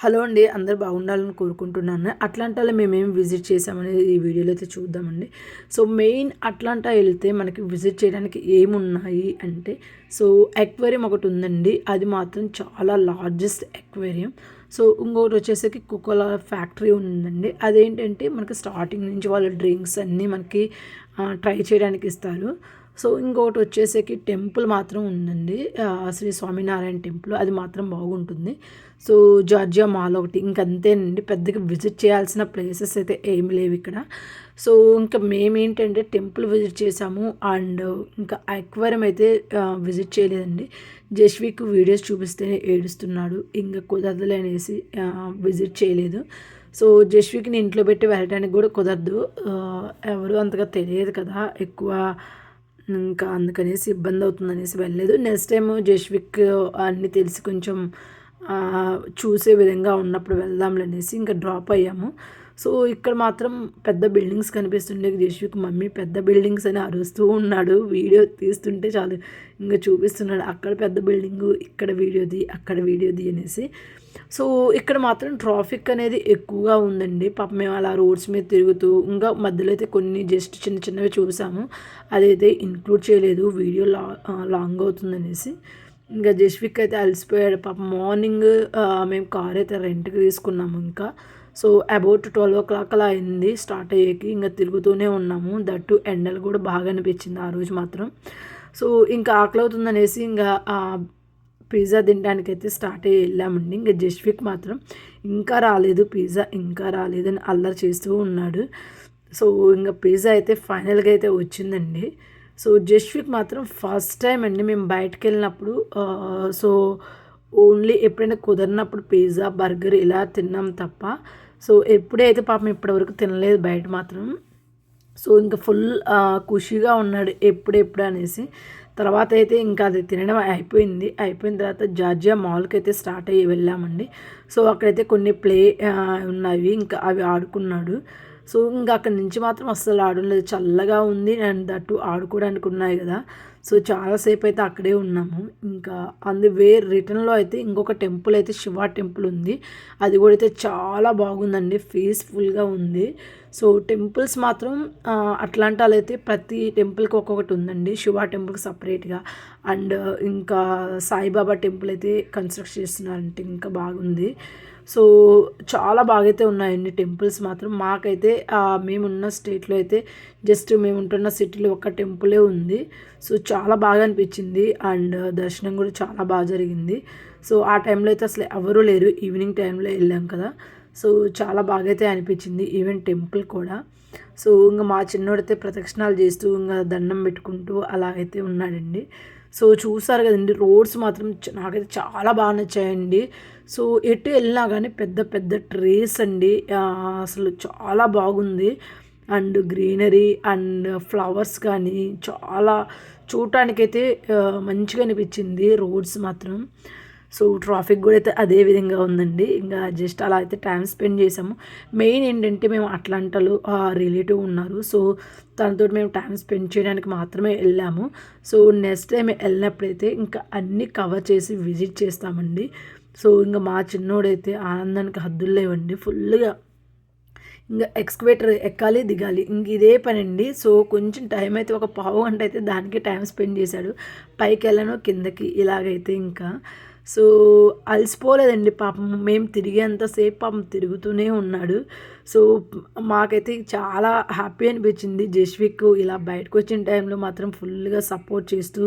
Hello అండి అందరు బాగుండాలని కోరుకుంటున్నాను. అట్లాంటాలో మేమేం విజిట్ చేసామనేది ఈ వీడియోలో అయితే చూద్దామండి. సో మెయిన్ అట్లాంటా వెళ్తే మనకి విజిట్ చేయడానికి ఏమున్నాయి అంటే సో ఎక్వేరియం ఒకటి ఉందండి. అది మాత్రం చాలా లార్జెస్ట్ ఎక్వేరియం సో ఇంకొకటి వచ్చేసరికి కుక్కల ఫ్యాక్టరీ ఉందండి. అదేంటంటే మనకి స్టార్టింగ్ నుంచి వాళ్ళ డ్రింక్స్ అన్నీ మనకి ట్రై చేయడానికి ఇస్తారు. సో ఇంకొకటి వచ్చేసరికి టెంపుల్ మాత్రం ఉందండి. శ్రీ స్వామినారాయణ టెంపుల్ అది మాత్రం బాగుంటుంది. సో జార్జియా మాల్ ఒకటి ఇంకంతేనండి. పెద్దగా విజిట్ చేయాల్సిన ప్లేసెస్ అయితే ఏమి లేవు ఇక్కడ. సో ఇంకా మేమేంటంటే టెంపుల్ విజిట్ చేసాము. అండ్ ఇంకా అక్వేరియం అయితే విజిట్ చేయలేదండి. జస్విక్ వీడియోస్ చూపిస్తేనే ఏడుస్తున్నాడు. ఇంకా కుదరదులే అనేసి విజిట్ చేయలేదు. సో జస్విక్ని ఇంట్లో పెట్టి వెళ్ళడానికి కూడా కుదరదు. ఎవరు అంతగా తెలియదు కదా. ఎక్కువ ఇంకా అందుకనేసి ఇబ్బంది అవుతుంది అనేసి వెళ్ళలేదు నెక్స్ట్ టైం జస్విక్ అన్నీ తెలిసి కొంచెం చూసే విధంగా ఉన్నప్పుడు వెళ్దాంలే అనేసి ఇంకా డ్రాప్ అయ్యాము. సో ఇక్కడ మాత్రం పెద్ద బిల్డింగ్స్ కనిపిస్తుండే. జస్విక్ మమ్మీ పెద్ద బిల్డింగ్స్ అని అరుస్తూ ఉన్నాడు. వీడియో తీస్తుంటే చాలు ఇంకా చూపిస్తున్నాడు. అక్కడ పెద్ద బిల్డింగు ఇక్కడ వీడియోది అక్కడ వీడియోది అనేసి. సో ఇక్కడ మాత్రం ట్రాఫిక్ అనేది ఎక్కువగా ఉందండి. పాప మేము అలా రోడ్స్ మీద తిరుగుతూ ఇంకా మధ్యలో అయితే కొన్ని జస్ట్ చిన్న చిన్నవి చూసాము. అదైతే ఇంక్లూడ్ చేయలేదు. వీడియో లా లాంగ్ అవుతుందనేసి ఇంకా జస్విక్ అయితే అలసిపోయాడు. పాప మార్నింగ్ మేము కార్ అయితే రెంట్కి తీసుకున్నాము ఇంకా. So about twelve o'clock అలా అయింది. స్టార్ట్ అయ్యేకి ఇంకా తిరుగుతూనే ఉన్నాము. దట్టు ఎండలు కూడా బాగా అనిపించింది ఆ రోజు మాత్రం. సో ఇంకా ఆకలి అవుతుందనేసి ఇంకా పిజ్జా తినడానికి అయితే స్టార్ట్ అయ్యి వెళ్ళామండి. ఇంకా జస్విక్ మాత్రం ఇంకా రాలేదు పిజ్జా ఇంకా రాలేదని అల్లరి చేస్తూ ఉన్నాడు. సో ఇంకా పిజ్జా అయితే ఫైనల్గా అయితే వచ్చిందండి. సో జస్విక్ మాత్రం ఫస్ట్ టైం అండి మేము బయటకు వెళ్ళినప్పుడు సో ఓన్లీ ఎప్పుడైనా కుదిరినప్పుడు పిజ్జా బర్గర్ ఇలా తిన్నాం తప్ప సో ఎప్పుడైతే పాపం ఇప్పటివరకు తినలేదు బయట మాత్రం సో ఇంకా ఫుల్ ఖుషిగా ఉన్నాడు ఎప్పుడెప్పుడు అనేసి. తర్వాత అయితే ఇంకా అది తినడం అయిపోయింది. అయిపోయిన తర్వాత జార్జియా మాల్కి అయితే స్టార్ట్ అయ్యి వెళ్ళామండి. సో అక్కడైతే కొన్ని ప్లే ఉన్నవి ఇంకా అవి ఆడుకున్నాడు. సో ఇంకా అక్కడి నుంచి మాత్రం అస్సలు ఆడలేదు చల్లగా ఉంది అండ్ దట్టు ఆడుకోవడానికి ఉన్నాయి కదా. సో చాలాసేపు అయితే అక్కడే ఉన్నాము. ఇంకా అందు వే రిటర్న్లో అయితే ఇంకొక టెంపుల్ అయితే శివ టెంపుల్ ఉంది. అది కూడా అయితే చాలా బాగుందండి. పీస్ఫుల్గా ఉంది. సో టెంపుల్స్ మాత్రం అట్లాంటాలు అయితే ప్రతి టెంపుల్కి ఒక్కొక్కటి ఉందండి. శివ టెంపుల్కి సపరేట్గా. అండ్ ఇంకా సాయిబాబా టెంపుల్ అయితే కన్స్ట్రక్ట్ చేస్తున్నారంటే ఇంకా బాగుంది. సో చాలా బాగైతే ఉన్నాయండి టెంపుల్స్ మాత్రం. మాకైతే మేమున్న స్టేట్లో అయితే జస్ట్ మేము ఉంటున్న సిటీలో ఒక టెంపులే ఉంది. సో చాలా బాగా అనిపించింది. అండ్ దర్శనం కూడా చాలా బాగా జరిగింది. సో ఆ టైంలో అయితే అసలు ఎవరూ లేరు. ఈవినింగ్ టైంలో వెళ్ళాం కదా. సో చాలా బాగా అయితే అనిపించింది. ఈవెన్ టెంపుల్ కూడా. సో ఇంకా మా చిన్నోడైతే ప్రదక్షిణాలు చేస్తూ ఇంకా దండం పెట్టుకుంటూ అలాగైతే ఉన్నాడండి. సో చూసారు కదండి రోడ్స్ మాత్రం నాకైతే చాలా బాగా నచ్చాయండి. సో ఎటు వెళ్ళినా కానీ పెద్ద పెద్ద ట్రీస్ అండి. అసలు చాలా బాగుంది. అండ్ గ్రీనరీ అండ్ ఫ్లవర్స్ కానీ చాలా చూడటానికైతే మంచిగా అనిపించింది రోడ్స్ మాత్రం. సో ట్రాఫిక్ కూడా అయితే అదే విధంగా ఉందండి. ఇంకా జస్ట్ అలా అయితే టైం స్పెండ్ చేసాము. మెయిన్ ఏంటంటే మేము అట్లాంటలో రిలేటివ్ ఉన్నారు. సో తనతో మేము టైం స్పెండ్ చేయడానికి మాత్రమే వెళ్ళాము. సో నెక్స్ట్ టైం వెళ్ళినప్పుడైతే ఇంకా అన్నీ కవర్ చేసి విజిట్ చేస్తామండి. సో ఇంకా మా చిన్నోడైతే ఆనందానికి హద్దులు లేవండి. ఫుల్గా ఇంకా ఎక్స్కవేటర్ ఎక్కాలి దిగాలి. ఇంక ఇదే పని అండి సో కొంచెం టైం అయితే ఒక పావు గంట అయితే దానికి టైం స్పెండ్ చేశాడు. పైకి వెళ్ళను కిందకి ఇలాగైతే ఇంకా. సో అలసిపోలేదండి పాపం. మేము తిరిగేంతసేపు పాపం తిరుగుతూనే ఉన్నాడు. సో మాకైతే చాలా హ్యాపీ అనిపించింది. జస్విక్ ఇలా బయటకు వచ్చిన టైంలో మాత్రం ఫుల్గా సపోర్ట్ చేస్తూ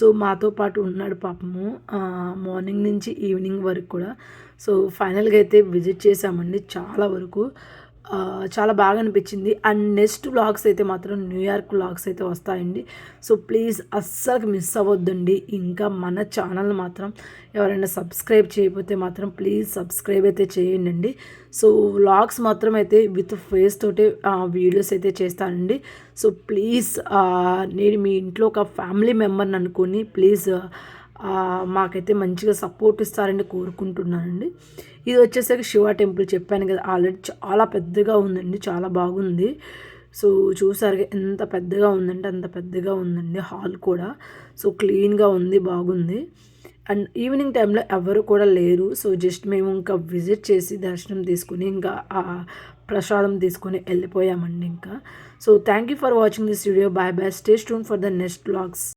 సో మాతో పాటు ఉన్నాడు పాపము మార్నింగ్ నుంచి ఈవినింగ్ వరకు కూడా. సో ఫైనల్గా అయితే విజిట్ చేసామండి చాలా వరకు. చాలా బాగా అనిపించింది. అండ్ నెక్స్ట్ వ్లాగ్స్ అయితే మాత్రం న్యూయార్క్ వ్లాగ్స్ అయితే వస్తాయండి. సో ప్లీజ్ అస్సలు మిస్ అవ్వద్దండి. ఇంకా మన ఛానల్ మాత్రం ఎవరైనా సబ్స్క్రైబ్ చేయకపోతే మాత్రం ప్లీజ్ సబ్స్క్రైబ్ అయితే చేయండి సో వ్లాగ్స్ మాత్రం అయితే విత్ ఫేస్ తోటే వీడియోస్ అయితే చేస్తానండి. సో ప్లీజ్ నేను మీ ఇంట్లో ఒక ఫ్యామిలీ మెంబర్ని అనుకొని ప్లీజ్ మాకైతే మంచిగా సపోర్ట్ ఇస్తారని కోరుకుంటున్నానండి. ఇది వచ్చేసరికి శివ టెంపుల్ చెప్పాను కదా ఆల్రెడీ చాలా పెద్దగా ఉందండి చాలా బాగుంది. సో చూసారు ఎంత పెద్దగా ఉందంటే అంత పెద్దగా ఉందండి హాల్ కూడా. సో క్లీన్గా ఉంది బాగుంది. అండ్ ఈవినింగ్ టైంలో ఎవరు కూడా లేరు. సో జస్ట్ మేము ఇంకా విజిట్ చేసి దర్శనం తీసుకుని ఇంకా ఆ ప్రసాదం తీసుకొని వెళ్ళిపోయామండి ఇంకా. So thank you for watching this video bye bye stay స్టూన్ for the next blogs